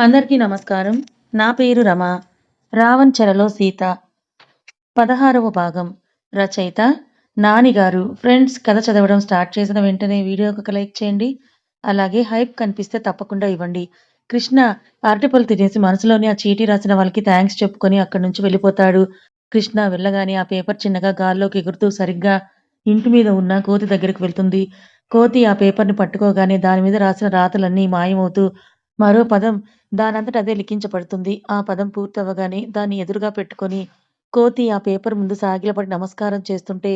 అందరికీ నమస్కారం. నా పేరు రమ. రావణ్ చెరలో సీత. పదహారవ భాగం. రచయిత నానిగారు ఫ్రెండ్స్ కథ చదవడం స్టార్ట్ చేసిన వెంటనే వీడియోకి ఒక లైక్ చేయండి. అలాగే హైప్ కనిపిస్తే తప్పకుండా ఇవ్వండి. కృష్ణ అరటిపళ్ళు తినేసి మనసులోని ఆ చీటీ రాసిన వాళ్ళకి థ్యాంక్స్ చెప్పుకొని అక్కడి నుంచి వెళ్ళిపోతాడు. కృష్ణ వెళ్ళగానే ఆ పేపర్ చిన్నగా గాల్లోకి ఎగురుతూ సరిగ్గా ఇంటి మీద ఉన్న కోతి దగ్గరికి వెళ్తుంది. కోతి ఆ పేపర్ని పట్టుకోగానే దాని మీద రాసిన రాతలన్నీ మాయమవుతూ మరో పదం దానంతట అదే లిఖించబడుతుంది. ఆ పదం పూర్తవగానే దాన్ని ఎదురుగా పెట్టుకొని కోతి ఆ పేపర్ ముందు సాగిలపడి నమస్కారం చేస్తుంటే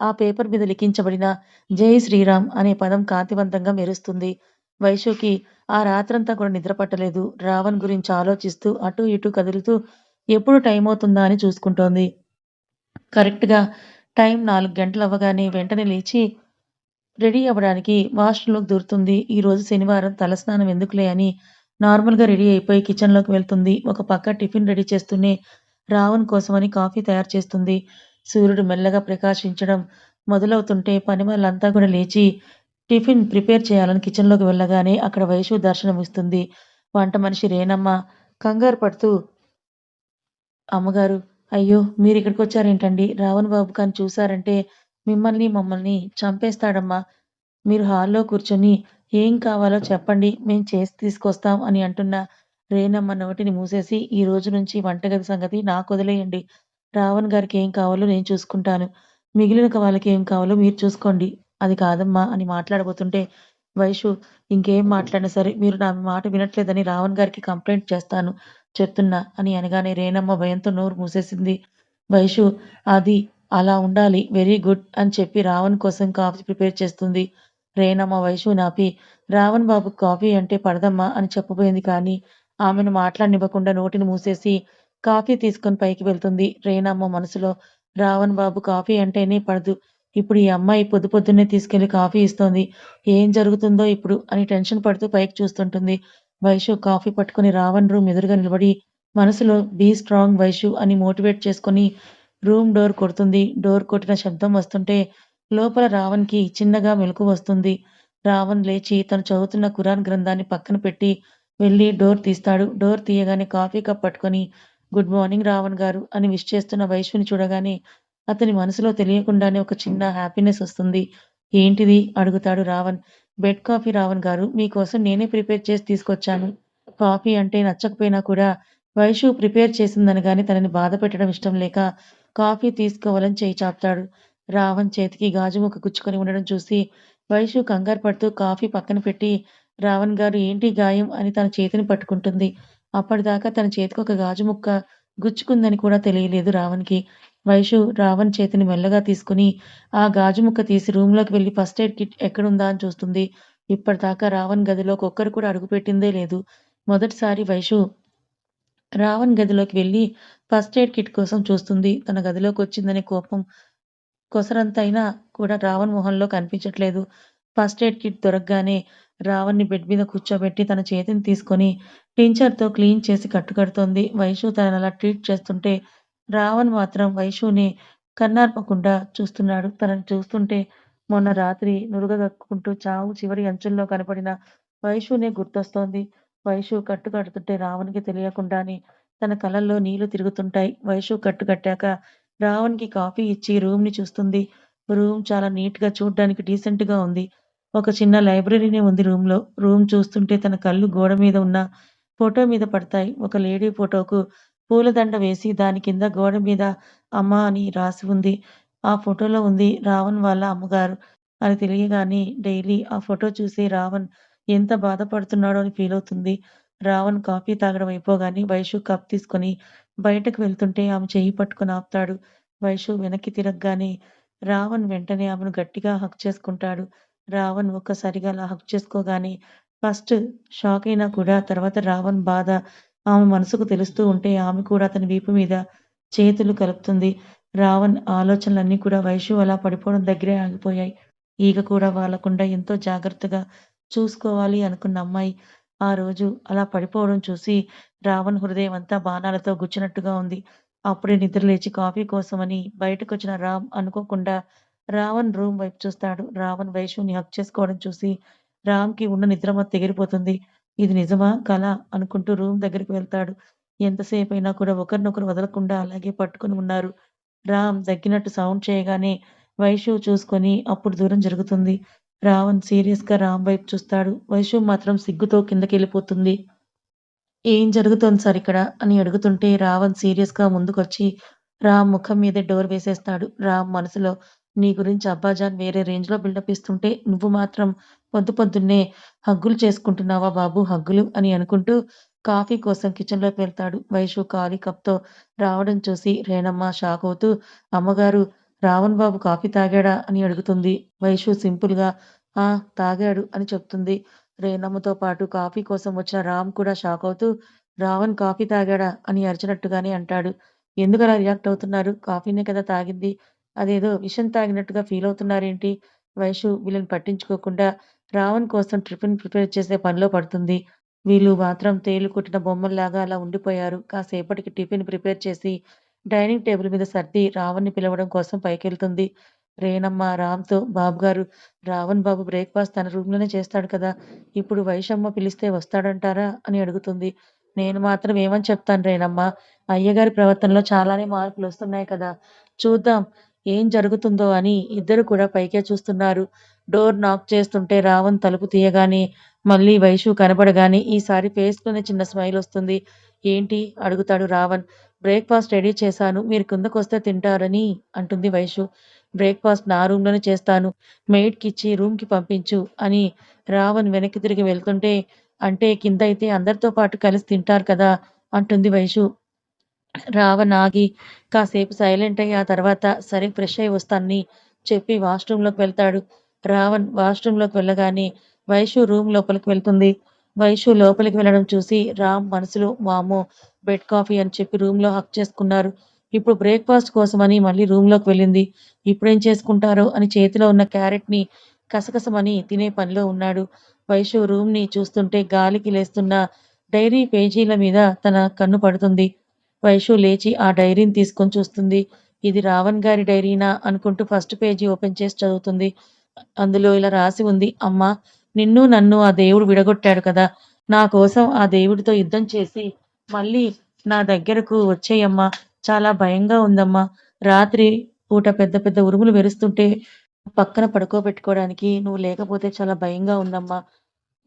ఆ పేపర్ మీద లిఖించబడిన జై శ్రీరామ్ అనే పదం కాంతివంతంగా మెరుస్తుంది. వైశుకి ఆ రాత్రంతా కూడా నిద్రపట్టలేదు రావణ్ గురించి ఆలోచిస్తూ అటు ఇటు కదులుతూ ఎప్పుడు టైం అవుతుందా అని చూసుకుంటోంది. కరెక్ట్గా టైం నాలుగు గంటలు అవ్వగానే వెంటనే లేచి రెడీ అవ్వడానికి వాష్రూమ్లోకి దూరుతుంది. ఈరోజు శనివారం తలస్నానం ఎందుకులే అని నార్మల్గా రెడీ అయిపోయి కిచెన్లోకి వెళ్తుంది. ఒక పక్క టిఫిన్ రెడీ చేస్తూనే రావణ్ కోసమని కాఫీ తయారు చేస్తుంది. సూర్యుడు మెల్లగా ప్రకాశించడం మొదలవుతుంటే పని వాళ్ళంతా కూడా లేచి టిఫిన్ ప్రిపేర్ చేయాలని కిచెన్లోకి వెళ్ళగానే అక్కడ వైషు దర్శనం ఇస్తుంది వంట మనిషి రేనమ్మ కంగారు పడుతూ అమ్మగారు అయ్యో మీరు ఇక్కడికి వచ్చారేంటండి? రావణ్ బాబు కానీ చూసారంటే మిమ్మల్ని మమ్మల్ని చంపేస్తాడమ్మా. మీరు హాల్లో కూర్చొని ఏం కావాలో చెప్పండి మేము చేసి తీసుకొస్తాం అని అంటున్న రేణమ్మ నోటిని మూసేసి ఈ రోజు నుంచి వంటగది సంగతి నాకు వదిలేయండి. రావణ్ గారికి ఏం కావాలో నేను చూసుకుంటాను. మిగిలిన వాళ్ళకి ఏం కావాలో మీరు చూసుకోండి. అది కాదమ్మా అని మాట్లాడబోతుంటే వైషు ఇంకేం మాట్లాడినా సరే మీరు నా మాట వినట్లేదని రావణ్ గారికి కంప్లైంట్ చేస్తాను చెప్తున్నా అని అనగానే రేణమ్మ భయంతో నోరు మూసేసింది. వైషు అది అలా ఉండాలి. వెరీ గుడ్ అని చెప్పి రావణ్ కోసం కాఫీ ప్రిపేర్ చేస్తుంది. రేణమ్మ వైషు నాపి రావణ్ బాబు కాఫీ అంటే పడదమ్మా అని చెప్పబోయింది కానీ ఆమెను మాట్లాడనివ్వకుండా నోటిని మూసేసి కాఫీ తీసుకొని పైకి వెళ్తుంది. రేణమ్మ మనసులో రావణ్ బాబు కాఫీ అంటేనే పడదు. ఇప్పుడు ఈ అమ్మాయి పొద్దు పొద్దున్నే తీసుకెళ్ళి కాఫీ ఇస్తోంది. ఏం జరుగుతుందో ఇప్పుడు అని టెన్షన్ పడుతూ పైకి చూస్తుంటుంది. వైషు కాఫీ పట్టుకుని రావణ్ రూమ్ ఎదురుగా నిలబడి మనసులో బీ స్ట్రాంగ్ వైషు అని మోటివేట్ చేసుకుని రూమ్ డోర్ కొడుతుంది. డోర్ కొట్టిన శబ్దం వస్తుంటే లోపల రావణ్కి చిన్నగా మెలకు వస్తుంది. రావణ్ లేచి తను చదువుతున్న కురాన్ గ్రంథాన్ని పక్కన పెట్టి వెళ్ళి డోర్ తీస్తాడు. డోర్ తీయగానే కాఫీ కప్ పట్టుకొని గుడ్ మార్నింగ్ రావణ్ గారు అని విష్ చేస్తున్న వైశ్విని చూడగానే అతని మనసులో తెలియకుండానే ఒక చిన్న హ్యాపీనెస్ వస్తుంది. ఏంటిది? అడుగుతాడు రావణ్. బెడ్ కాఫీ రావణ్ గారు మీకోసం నేనే ప్రిపేర్ చేసి తీసుకొచ్చాను. కాఫీ అంటే నచ్చకపోయినా కూడా వైషు ప్రిపేర్ చేసిందని కానీ తనని బాధ పెట్టడం ఇష్టం లేక కాఫీ తీసుకోవాలని చేయి చాపుతాడు. రావణ్ చేతికి గాజు ముక్క గుచ్చుకొని ఉండడం చూసి వైషు కంగారు పడుతూ కాఫీ పక్కన పెట్టి రావణ్ గారు ఏంటి గాయం? అని తన చేతిని పట్టుకుంటుంది. అప్పటిదాకా తన చేతికి ఒక గాజు ముక్క గుచ్చుకుందని కూడా తెలియలేదు రావణ్కి. వైషు రావణ్ చేతిని మెల్లగా తీసుకుని ఆ గాజు ముక్క తీసి రూమ్లోకి వెళ్ళి ఫస్ట్ ఎయిడ్ కిట్ ఎక్కడుందా? అని చూస్తుంది. ఇప్పటిదాకా రావణ్ గదిలోకి ఒక్కరు కూడా అడుగుపెట్టిందే లేదు. మొదటిసారి వైషు రావణ్ గదిలోకి వెళ్ళి ఫస్ట్ ఎయిడ్ కిట్ కోసం చూస్తుంది. తన గదిలోకి వచ్చిందనే కోపం కొసరంతైనా కూడా రావణ్ మొహంలో కనిపించట్లేదు. ఫస్ట్ ఎయిడ్ కిట్ దొరకగానే రావణ్ని బెడ్ మీద కూర్చోబెట్టి తన చేతిని తీసుకొని టించర్తో క్లీన్ చేసి కట్టుకడుతోంది. వైషు తనని అలా ట్రీట్ చేస్తుంటే రావణ్ మాత్రం వైషుని కన్నార్పకుండా చూస్తున్నాడు. తనని చూస్తుంటే మొన్న రాత్రి నురుగదక్కుంటూ చావు చివరి అంచుల్లో కనపడిన వైషునే గుర్తొస్తోంది. వైషు కట్టు కడుతుంటే రావణ్కి తెలియకుండానే తన కళ్ళల్లో నీళ్ళు తిరుగుతుంటాయి. వైషు కట్టు కట్టాక రావణ్కి కాఫీ ఇచ్చి రూమ్ని చూస్తుంది. రూమ్ చాలా నీట్గా చూడ్డానికి డీసెంట్గా ఉంది. ఒక చిన్న లైబ్రరీనే ఉంది రూమ్లో. రూమ్ చూస్తుంటే తన కళ్ళు గోడ మీద ఉన్న ఫోటో మీద పడతాయి. ఒక లేడీ ఫోటోకు పూలదండ వేసి దాని కింద గోడ మీద అమ్మ అని రాసి ఉంది. ఆ ఫోటోలో ఉంది రావణ్ వాళ్ళ అమ్మగారు. అని తెలియగానే డైలీ ఆ ఫోటో చూసి రావణ్ ఎంత బాధపడుతున్నాడో అని ఫీల్ అవుతుంది. రావణ్ కాఫీ తాగడం అయిపోగానే వైషు కప్ తీసుకొని బయటకు వెళ్తుంటే ఆమె చేయి పట్టుకొని ఆపుతాడు. వైషు వెనక్కి తిరగగానే రావణ్ వెంటనే ఆమెను గట్టిగా హక్ చేసుకుంటాడు. రావణ్ ఒక్కసారిగా అలా హక్ చేసుకోగానే ఫస్ట్ షాక్ అయినా కూడా తర్వాత రావణ్ బాధ ఆమె మనసుకు తెలుస్తూ ఉంటే ఆమె కూడా అతని వీపు మీద చేతులు కలుపుతుంది. రావణ్ ఆలోచనలన్నీ కూడా వైషు అలా పడిపోవడం దగ్గరే ఆగిపోయాయి. ఈగ కూడా వాళ్ళకుండా ఎంతో జాగ్రత్తగా చూసుకోవాలి అనుకున్న అమ్మాయి ఆ రోజు అలా పడిపోవడం చూసి రావణ్ హృదయం అంతా బాణాలతో గుచ్చినట్టుగా ఉంది అప్పుడే నిద్రలేచి కాఫీ కోసమని బయటకు వచ్చిన రామ్ అనుకోకుండా రావణ్ రూమ్ వైపు చూస్తాడు రావణ్ వైషుని హక్ చేసుకోవడం చూసి రామ్కి ఉన్న నిద్రమ తెగిరిపోతుంది ఇది నిజమా? కళ అనుకుంటూ రూమ్ దగ్గరికి వెళ్తాడు. ఎంతసేపు అయినా కూడా ఒకరినొకరు వదలకుండా అలాగే పట్టుకొని ఉన్నారు. రామ్ దగ్గినట్టు సౌండ్ చేయగానే వైషు చూసుకొని అప్పుడు దూరం జరుగుతుంది. రావణ్ సీరియస్‌గా రామ్ వైపు చూస్తాడు. వైషు మాత్రం సిగ్గుతో కిందకెళ్ళిపోతుంది. ఏం జరుగుతోంది సార్ ఇక్కడ? అని అడుగుతుంటే రావణ్ సీరియస్‌గా ముందుకొచ్చి రామ్ ముఖం మీదే డోర్ వేసేస్తాడు. రామ్ మనసులో నీ గురించి అబ్బాజాన్ వేరే రేంజ్‌లో బిల్డప్ ఇస్తుంటే నువ్వు మాత్రం పొద్దు పొద్దున్నే హగ్గులు చేసుకుంటున్నావా బాబు హగ్గులు అని అనుకుంటూ కాఫీ కోసం కిచెన్‌లోకి వెళ్తాడు. వైషు ఖాళీ కప్‌తో రావడం చూసి రేణమ్మ షాక్ అవుతూ అమ్మగారు రావణ్ బాబు కాఫీ తాగాడా? అని అడుగుతుంది. వైషు సింపుల్‌గా ఆ! తాగాడు అని చెప్తుంది. రేణమ్మతో పాటు కాఫీ కోసం వచ్చిన రామ్ కూడా షాక్ అవుతూ రావణ్ కాఫీ తాగాడా? అని అరిచినట్టుగానే అంటాడు. ఎందుకలా రియాక్ట్ అవుతున్నారు? కాఫీనే కదా తాగింది. అదేదో విషం తాగినట్టుగా ఫీల్ అవుతున్నారేంటి? వైషు వీళ్ళని పట్టించుకోకుండా రావణ్ కోసం టిఫిన్ ప్రిపేర్ చేసే పనిలో పడుతుంది. వీళ్ళు మాత్రం తేలు కుట్టిన బొమ్మల్లాగా అలా ఉండిపోయారు. కాసేపటికి టిఫిన్ ప్రిపేర్ చేసి డైనింగ్ టేబుల్ మీద సర్ది రావణ్‌ని పిలవడం కోసం పైకెళ్తుంది. రేణమ్మ రామ్‌తో బాబుగారు రావణ్ బాబు బ్రేక్‌ఫాస్ట్ తన రూమ్‌లోనే చేస్తాడు కదా! ఇప్పుడు వైషమ్మ పిలిస్తే వస్తాడంటారా? అని అడుగుతుంది. నేను మాత్రం ఏమని చెప్తాను రేణమ్మ. అయ్యగారి ప్రవర్తనలో చాలానే మార్పులు వస్తున్నాయి కదా! చూద్దాం ఏం జరుగుతుందో అని ఇద్దరు కూడా పైకే చూస్తున్నారు. డోర్ నాక్ చేస్తుంటే రావణ్ తలుపు తీయగానే మళ్ళీ వైషు కనపడగానే ఈసారి ఫేస్‌లోనే చిన్న స్మైల్ వస్తుంది ఏంటి? అడుగుతాడు రావణ్. బ్రేక్‌ఫాస్ట్ రెడీ చేశాను. మీరు కిందకొస్తే తింటారని అంటుంది వైషు. బ్రేక్‌ఫాస్ట్ నా రూమ్‌లోనే చేస్తాను. మెయిడ్‌కిచ్చి రూమ్‌కి పంపించు అని రావణ్ వెనక్కి తిరిగి వెళ్తుంటే అంటే కింద అయితే అందరితో పాటు కలిసి తింటారు కదా! అంటుంది వైషు. రావణ్ ఆగి కాసేపు సైలెంట్ అయ్యి ఆ తర్వాత సరే ఫ్రెష్ అయ్యి వస్తానని చెప్పి వాష్‌రూమ్‌లోకి వెళ్తాడు. రావణ్ వాష్‌రూమ్‌లోకి వెళ్ళగానే వైషు రూమ్ లోపలికి వెళ్తుంది. వైషు లోపలికి వెళ్ళడం చూసి రామ్ మనసులో మామో బెడ్ కాఫీ అని చెప్పి రూమ్‌లో హక్ చేసుకున్నారు. ఇప్పుడు బ్రేక్‌ఫాస్ట్ కోసమని మళ్ళీ రూమ్‌లోకి వెళ్ళింది. ఇప్పుడేం చేసుకుంటారో అని చేతిలో ఉన్న క్యారెట్‌ని కసకసమని తినే పనిలో ఉన్నాడు. వైషు రూమ్‌ని చూస్తుంటే గాలికి లేస్తున్న డైరీ పేజీల మీద తన కన్ను పడుతుంది. వైషు లేచి ఆ డైరీని తీసుకొని చూస్తుంది. ఇది రావణ్ గారి డైరీనా అనుకుంటూ ఫస్ట్ పేజీ ఓపెన్ చేసి చదువుతుంది. అందులో ఇలా రాసి ఉంది. అమ్మ నిన్ను నన్ను ఆ దేవుడు విడగొట్టాడు కదా! నా కోసం ఆ దేవుడితో యుద్ధం చేసి మళ్ళీ నా దగ్గరకు వచ్చేయమ్మా చాలా భయంగా ఉందమ్మా! రాత్రి పూట పెద్ద పెద్ద ఉరుములు మెరుస్తుంటే పక్కన పడుకోబెట్టుకోవడానికి నువ్వు లేకపోతే చాలా భయంగా ఉందమ్మా!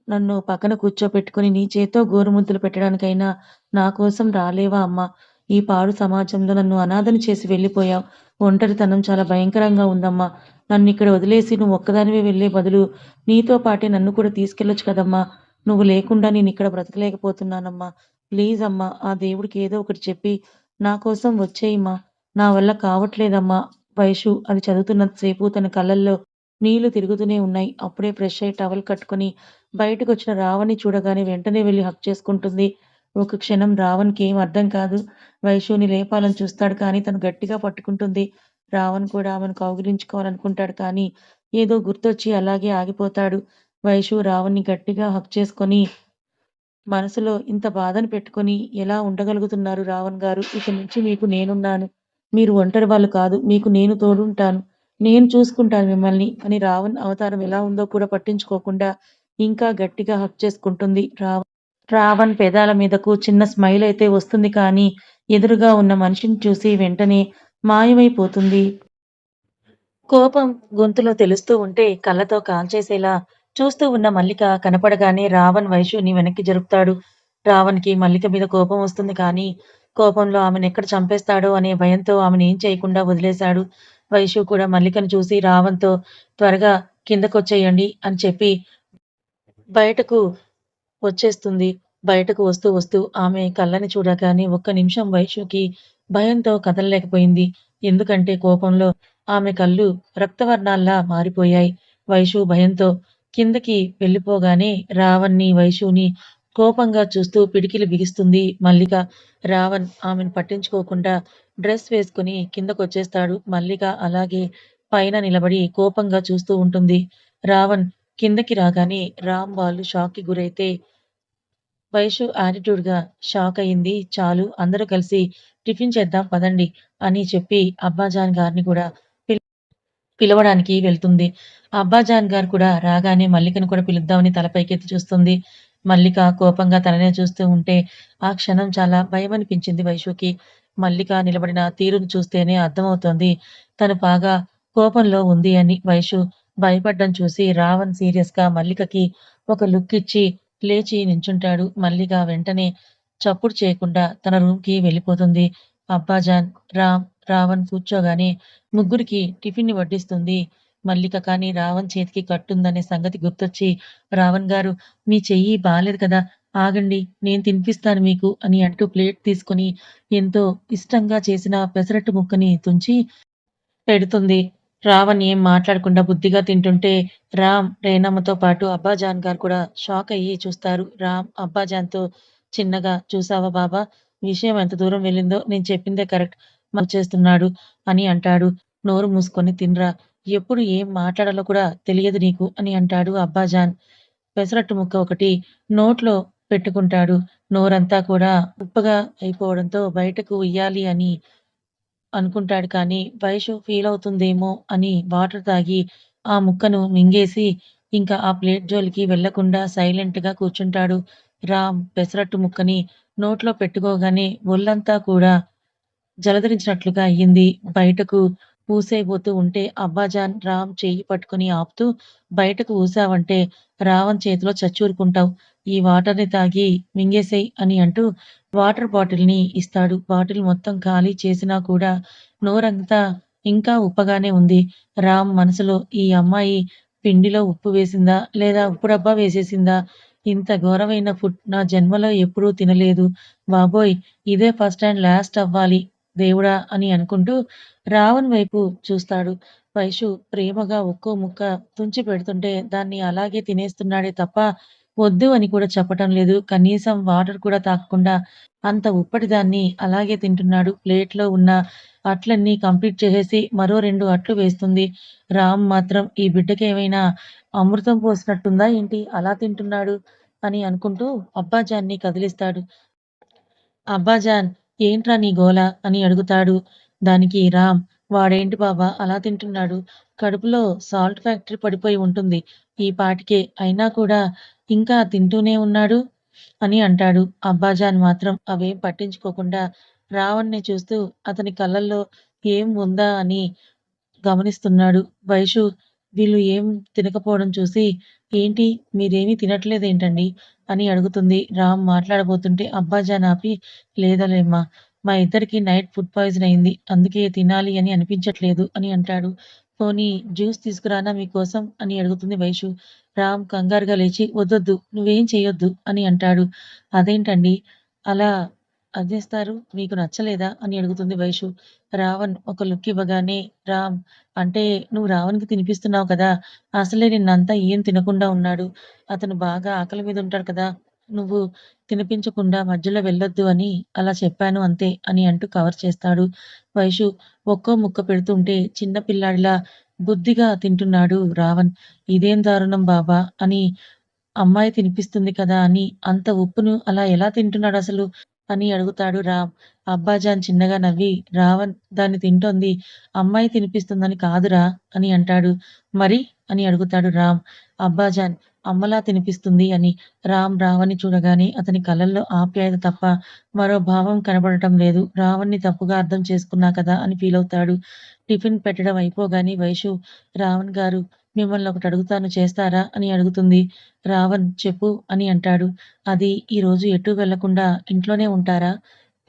నన్ను పక్కన కూర్చోపెట్టుకుని నీ చేతో గోరుముద్దలు పెట్టడానికైనా నా కోసం రాలేవా అమ్మా! ఈ పాడు సమాజంలో నన్ను అనాథను చేసి వెళ్ళిపోయావు. ఒంటరితనం చాలా భయంకరంగా ఉందమ్మా! నన్ను ఇక్కడ వదిలేసి నువ్వు ఒక్కదానివే వెళ్ళే బదులు నీతో పాటే నన్ను కూడా తీసుకెళ్ళొచ్చు కదమ్మా! నువ్వు లేకుండా నేను ఇక్కడ బ్రతకలేకపోతున్నానమ్మా! ప్లీజ్ అమ్మా! ఆ దేవుడికి ఏదో ఒకటి చెప్పి నా కోసం వచ్చేయమ్మా నా వల్ల కావట్లేదమ్మా! వైషు అది చదువుతున్నంతసేపు తన కళ్ళల్లో నీళ్ళు తిరుగుతూనే ఉన్నాయి. అప్పుడే ఫ్రెష్ అయ్యి టవల్ కట్టుకొని బయటకొచ్చిన రావణ్‌ని చూడగానే వెంటనే వెళ్ళి హక్ చేసుకుంటుంది. ఒక క్షణం రావణ్‌కి ఏం అర్థం కాదు. వైషుని లేపాలని చూస్తాడు కానీ తను గట్టిగా పట్టుకుంటుంది. రావణ్ కూడా ఆమెను కౌగిలించుకోవాలనుకుంటాడు కానీ ఏదో గుర్తొచ్చి అలాగే ఆగిపోతాడు. వైషు రావణ్‌ని గట్టిగా హక్ చేసుకొని మనసులో ఇంత బాధను పెట్టుకొని ఎలా ఉండగలుగుతున్నారు రావణ్ గారు? ఇక నుంచి మీకు నేనున్నాను. మీరు ఒంటరి వాళ్ళు కాదు. మీకు నేను తోడుంటాను. నేను చూసుకుంటాను మిమ్మల్ని అని రావణ్ అవతారం ఎలా ఉందో కూడా పట్టించుకోకుండా ఇంకా గట్టిగా హక్ చేసుకుంటుంది రావణ్. రావణ్ పెదాల మీదకు చిన్న స్మైల్ అయితే వస్తుంది కానీ ఎదురుగా ఉన్న మనిషిని చూసి వెంటనే మాయమైపోతుంది. కోపం గొంతులో తెలుస్తూ ఉంటే కళ్ళతో కాల్చేసేలా చూస్తూ ఉన్న మల్లిక కనపడగానే రావణ్ వైశ్యుని వెనక్కి జరుపుతాడు. రావణ్‌కి మల్లిక మీద కోపం వస్తుంది కానీ కోపంలో ఆమెను ఎక్కడ చంపేస్తాడో అనే భయంతో ఆమెను ఏం చేయకుండా వదిలేశాడు. వైశ్యు కూడా మల్లికను చూసి రావణ్‌తో త్వరగా కిందకొచ్చేయండి అని చెప్పి బయటకు వచ్చేస్తుంది. బయటకు వస్తూ వస్తూ ఆమె కళ్ళని చూడగానే ఒక్క నిమిషం వైశ్యుకి భయంతో కదలలేకపోయింది. ఎందుకంటే కోపంలో ఆమె కళ్ళు రక్తవర్ణాల్లా మారిపోయాయి. వైషు భయంతో కిందకి వెళ్ళిపోగానే రావణ్‌ని, వైశుని కోపంగా చూస్తూ పిడికిలు బిగిస్తుంది మల్లిక. రావణ్ ఆమెను పట్టించుకోకుండా డ్రెస్ వేసుకొని కిందకొచ్చేస్తాడు. మల్లిక అలాగే పైన నిలబడి కోపంగా చూస్తూ ఉంటుంది. రావణ్ కిందకి రాగానే రామ్ వాళ్ళు షాక్‌కి గురైతే వైషు యాటిట్యూడ్‌గా షాక్ అయింది. చాలు అందరూ కలిసి టిఫిన్ చేద్దాం పదండి అని చెప్పి అబ్బాజాన్ గారిని కూడా పిలవడానికి వెళ్తుంది. అబ్బాజాన్ గారు కూడా రాగానే మల్లికను కూడా పిలుద్దామని తలపైకెత్తి చూస్తుంది. మల్లిక కోపంగా తననే చూస్తూ ఉంటే ఆ క్షణం చాలా భయం అనిపించింది వైషుకి. మల్లిక నిలబడిన తీరును చూస్తేనే అర్థమవుతోంది తను బాగా కోపంలో ఉంది అని. వైషు భయపడ్డం చూసి రావణ్ సీరియస్‌గా మల్లికకి ఒక లుక్ ఇచ్చి లేచి నించుంటాడు. మల్లిక వెంటనే చప్పుడు చేయకుండా తన రూమ్‌కి వెళ్ళిపోతుంది. అబ్బాజాన్, రామ్, రావణ్ కూర్చోగానే ముగ్గురికి టిఫిన్‌ని వడ్డిస్తుంది మల్లిక. కానీ రావణ్ చేతికి కట్టుందనే సంగతి గుర్తొచ్చి రావణ్ గారు మీ చెయ్యి బాలేదు కదా! ఆగండి నేను తినిపిస్తాను మీకు అని అంటూ ప్లేట్ తీసుకొని ఎంతో ఇష్టంగా చేసిన పెసరట్టు ముక్కని తుంచి పెడుతుంది. రావణ్ ఏం మాట్లాడకుండా బుద్ధిగా తింటుంటే రామ్, రేణమ్మతో పాటు అబ్బాజాన్ గారు కూడా షాక్ అయ్యి చూస్తారు. రామ్ అబ్బాజాన్‌తో చిన్నగా చూసావా బాబా! విషయం ఎంత దూరం వెళ్ళిందో నేను చెప్పిందే కరెక్ట్ చేస్తున్నాడు అని అంటాడు. నోరు మూసుకొని తినరా! ఎప్పుడు ఏం మాట్లాడాలో కూడా తెలియదు నీకు అని అంటాడు అబ్బాజాన్. పెసరట్టు ముక్క ఒకటి నోట్లో పెట్టుకుంటాడు. నోరంతా కూడా ఉప్పగా అయిపోవడంతో బయటకు ఉయ్యాలి అని అనుకుంటాడు కానీ వయసు ఫీల్ అవుతుందేమో అని వాటర్ తాగి ఆ ముక్కను మింగేసి ఇంకా ఆ ప్లేట్ జోలికి వెళ్ళకుండా సైలెంట్‌గా కూర్చుంటాడు. రామ్ పెసరట్టు ముక్కని నోట్లో పెట్టుకోగానే ఒళ్ళంతా కూడా జలధరించినట్లుగా అయ్యింది. బయటకు ఊసేయబోతూ ఉంటే అబ్బాజాన్ రామ్ చెయ్యి పట్టుకొని ఆపుతూ బయటకు ఊసావంటే రావణ్ చేతిలో చచ్చూరుకుంటావు. ఈ వాటర్‌ని తాగి మింగేసేయ్ అని అంటూ వాటర్ బాటిల్‌ని ఇస్తాడు. బాటిల్ మొత్తం ఖాళీ చేసినా కూడా నోరంతా ఇంకా ఉప్పగానే ఉంది. రామ్ మనసులో ఈ అమ్మాయి పిండిలో ఉప్పు వేసిందా? లేదా ఉప్పు డబ్బా వేసేసిందా? ఇంత ఘోరమైన ఫుడ్ నా జన్మలో ఎప్పుడూ తినలేదు. బాబోయ్! ఇదే ఫస్ట్ అండ్ లాస్ట్ అవ్వాలి దేవుడా! అని అనుకుంటూ రావణ్ వైపు చూస్తాడు. వైషు ప్రేమగా ఒక్కో ముక్క తుంచి పెడుతుంటే దాన్ని అలాగే తినేస్తున్నాడే తప్ప వద్దు అని కూడా చెప్పటం లేదు. కనీసం వాటర్ కూడా తాకకుండా అంత ఉప్పటి దాన్ని అలాగే తింటున్నాడు. ప్లేట్‌లో ఉన్న అట్లన్నీ కంప్లీట్ చేసేసి మరో రెండు అట్లు వేస్తుంది. రామ్ మాత్రం ఈ బిడ్డకి ఏమైనా అమృతం పోసినట్టుందా ఏంటి అలా తింటున్నాడు అని అనుకుంటూ అబ్బాజాన్‌ని కదిలిస్తాడు. అబ్బాజాన్ ఏంట్రా నీ గోల అని అడుగుతాడు. దానికి రామ్ వాడేంటి బాబా అలా తింటున్నాడు. కడుపులో సాల్ట్ ఫ్యాక్టరీ పడిపోయి ఉంటుంది ఈ పాటికే. అయినా కూడా ఇంకా తింటూనే ఉన్నాడు అని అంటాడు. అబ్బాజాన్ మాత్రం అవేం పట్టించుకోకుండా రావణ్‌ని చూస్తూ అతని కళ్ళల్లో ఏం ఉందా అని గమనిస్తున్నాడు. వైషు వీళ్ళు ఏం తినకపోవడం చూసి ఏంటి మీరేమీ తినట్లేదేంటండి అని అడుగుతుంది. రామ్ మాట్లాడబోతుంటే అబ్బాజాన్ ఆపి లేదలేమ్మా మా ఇద్దరికి నైట్ ఫుడ్ పాయిజన్ అయింది. అందుకే తినాలి అని అనిపించట్లేదు అని అంటాడు. పోనీ జ్యూస్ తీసుకురానా మీకోసం అని అడుగుతుంది వైషు. రామ్ కంగారుగా లేచి వద్దొద్దు నువ్వేం చేయొద్దు అని అంటాడు. అదేంటండి అలా అదేస్తారు మీకు నచ్చలేదా అని అడుగుతుంది వైషు. రావణ్ ఒక లుక్ ఇవ్వగానే రామ్ అంటే నువ్వు రావణ్‌కి తినిపిస్తున్నావు కదా! అసలే నిన్నంతా ఏం తినకుండా ఉన్నాడు. అతను బాగా ఆకలి మీద ఉంటాడు కదా! నువ్వు తినిపించకుండా మధ్యలో వెళ్ళొద్దు అని అలా చెప్పాను అంతే అని అంటూ కవర్ చేస్తాడు. వైషు ఒక్కో ముక్క పెడుతుంటే చిన్న పిల్లాడిలా బుద్ధిగా తింటున్నాడు రావణ్. ఇదేం దారుణం బాబా! అని అమ్మాయి తినిపిస్తుంది కదా అని అంత ఉప్పును అలా ఎలా తింటున్నాడు అసలు అని అడుగుతాడు రామ్. అబ్బాజాన్ చిన్నగా నవ్వి రావణ్ దాన్ని తింటోంది అమ్మాయి తినిపిస్తుందని కాదురా అని అంటాడు. మరి? అని అడుగుతాడు రామ్. అబ్బాజాన్ అమ్మలా తినిపిస్తుంది అని. రామ్ రావణ్ణి చూడగానే అతని కళ్ళల్లో ఆప్యాయత తప్ప మరో భావం కనబడటం లేదు. రావణ్ణి తప్పుగా అర్థం చేసుకున్నా కదా అని ఫీల్ అవుతాడు టిఫిన్ పెట్టడం అయిపోగానే వైషు రావణ్ గారు మిమ్మల్ని ఒకటి అడుగుతాను చేస్తారా? అని అడుగుతుంది. రావణ్ చెప్పు అని అంటాడు. అది ఈరోజు ఎటు వెళ్ళకుండా ఇంట్లోనే ఉంటారా?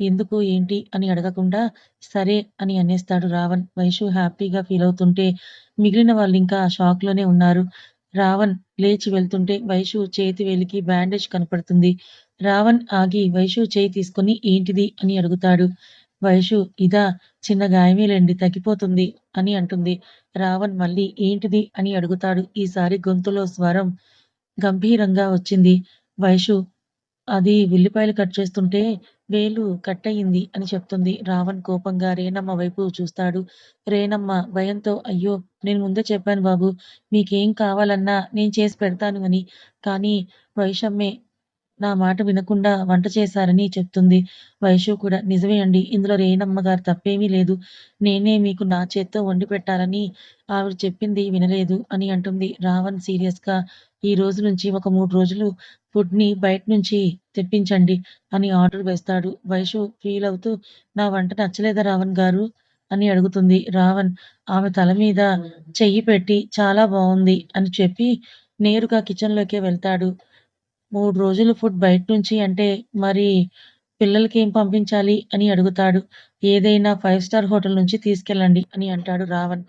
ఎందుకు ఏంటి అని అడగకుండా సరే అని అనేస్తాడు రావణ్. వైషు హ్యాపీగా ఫీల్ అవుతుంటే మిగిలిన వాళ్ళు ఇంకా షాక్ షాక్‌లోనే ఉన్నారు. రావణ్ లేచి వెళ్తుంటే వైషు చేతి వేలికి బ్యాండేజ్ కనపడుతుంది. రావణ్ ఆగి వైషు చేయి తీసుకొని ఏంటిది అని అడుగుతాడు. వైషు ఇదా చిన్న గాయమేలేండి తగ్గిపోతుంది అని అంటుంది. రావణ్ మళ్ళీ ఏంటిది అని అడుగుతాడు. ఈసారి గొంతులో స్వరం గంభీరంగా వచ్చింది. వైషు అది ఉల్లిపాయలు కట్ చేస్తుంటే వేలు కట్ అయింది అని చెప్తుంది. రావణ్ కోపంగా రేణమ్మ వైపు చూస్తాడు. రేణమ్మ భయంతో అయ్యో! నేను ముందే చెప్పాను బాబు మీకేం కావాలన్నా నేను చేసి పెడతాను అని. కానీ వైషమ్మే నా మాట వినకుండా వంట చేశారని చెప్తుంది. వైషు కూడా నిజమే అండి. ఇందులో రేణమ్మ గారు తప్పేమీ లేదు. నేనే మీకు నా చేత్తో వండి పెట్టాలని ఆవిడ చెప్పింది వినలేదు అని అంటుంది. రావణ్ సీరియస్‌గా ఈ రోజు నుంచి ఒక మూడు రోజులు ఫుడ్‌ని బయట నుంచి తెప్పించండి అని ఆర్డర్ వేస్తాడు. వైషు ఫీల్ అవుతూ నా వంట నచ్చలేదా రావణ్ గారు? అని అడుగుతుంది. రావణ్ ఆమె తల మీద చెయ్యి పెట్టి చాలా బాగుంది అని చెప్పి నేరుగా కిచెన్‌లోకే వెళ్తాడు. 3 రోజులు ఫుడ్ బయట నుంచి అంటే మరి పిల్లలకి ఏం పంపించాలి? అని అడుగుతాడు. ఏదైనా ఫైవ్ స్టార్ హోటల్ నుంచి తీసుకెళ్ళండి అని అంటాడు రావణ్.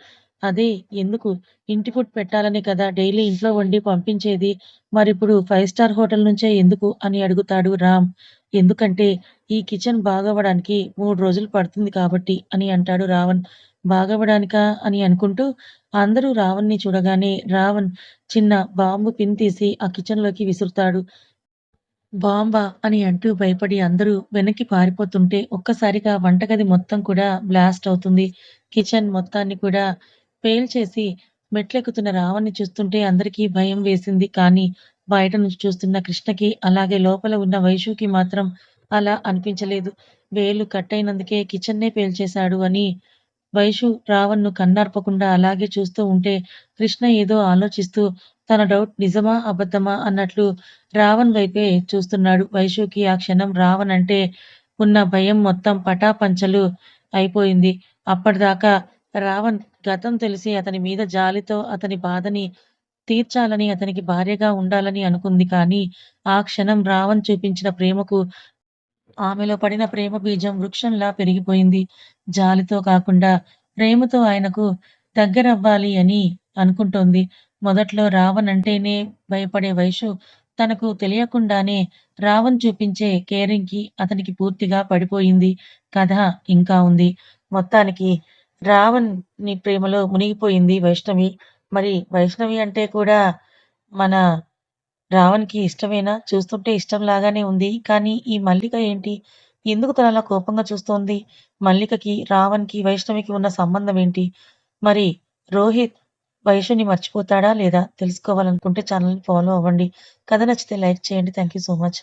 అదే ఎందుకు? ఇంటి ఫుడ్ పెట్టాలని కదా డైలీ ఇంట్లో వండి పంపించేది. మరి ఇప్పుడు ఫైవ్ స్టార్ హోటల్ నుంచే ఎందుకు? అని అడుగుతాడు రామ్. ఎందుకంటే ఈ కిచెన్ బాగవ్వడానికి మూడు రోజులు పడుతుంది కాబట్టి అని అంటాడు రావణ్. బాగవ్వడానికా? అని అనుకుంటూ అందరూ రావణ్ణి చూడగానే రావణ్ చిన్న బాంబు పిన్ తీసి ఆ కిచెన్‌లోకి విసురుతాడు. బాంబా! అని అంటూ భయపడి అందరూ వెనక్కి పారిపోతుంటే ఒక్కసారిగా వంటగది మొత్తం కూడా బ్లాస్ట్ అవుతుంది. కిచెన్ మొత్తాన్ని కూడా పేల్చేసి మెట్లెక్కుతున్న రావణ్ణి చూస్తుంటే అందరికీ భయం వేసింది. కానీ బయట నుంచి చూస్తున్న కృష్ణకి, అలాగే లోపల ఉన్న వైషూకి మాత్రం అలా అనిపించలేదు. వేలు కట్టయినందుకే కిచెన్నే పేల్చేశాడు అని వైషు రావణ్‌ను కన్నార్పకుండా అలాగే చూస్తూ ఉంటే కృష్ణ ఏదో ఆలోచిస్తూ తన డౌట్ నిజమా? అబద్ధమా? అన్నట్లు రావణ్ వైపే చూస్తున్నాడు. వైషుకి ఆ క్షణం రావణ్ అంటే ఉన్న భయం మొత్తం పటాపంచలు అయిపోయింది. అప్పటిదాకా రావణ్ గతం తెలిసి అతని మీద జాలితో అతని బాధని తీర్చాలని, అతనికి భార్యగా ఉండాలని అనుకుంది. కానీ ఆ క్షణం రావణ్ చూపించిన ప్రేమకు ఆమెలో పడిన ప్రేమ బీజం వృక్షంలా పెరిగిపోయింది. జాలితో కాకుండా ప్రేమతో ఆయనకు దగ్గరవ్వాలి అని అనుకుంటోంది. మొదట్లో రావణ్ అంటేనే భయపడే వైషు తనకు తెలియకుండానే రావణ్ చూపించే కేరింగ్‌కి అతనికి పూర్తిగా పడిపోయింది. కథ ఇంకా ఉంది. మొత్తానికి రావణ్‌ని ప్రేమలో మునిగిపోయింది వైష్ణవి. మరి వైష్ణవి అంటే కూడా మన రావణ్‌కి ఇష్టమేనా? చూస్తుంటే ఇష్టం లాగానే ఉంది. కానీ ఈ మల్లిక ఏంటి? ఎందుకు తనలా కోపంగా చూస్తోంది? మల్లికకి, రావణ్‌కి, వైష్ణవికి ఉన్న సంబంధం ఏంటి? మరి రోహిత్ వైషుని మర్చిపోతాడా లేదా? తెలుసుకోవాలనుకుంటే ఛానల్‌ని ఫాలో అవ్వండి. కథ నచ్చితే లైక్ చేయండి. Thank you so much.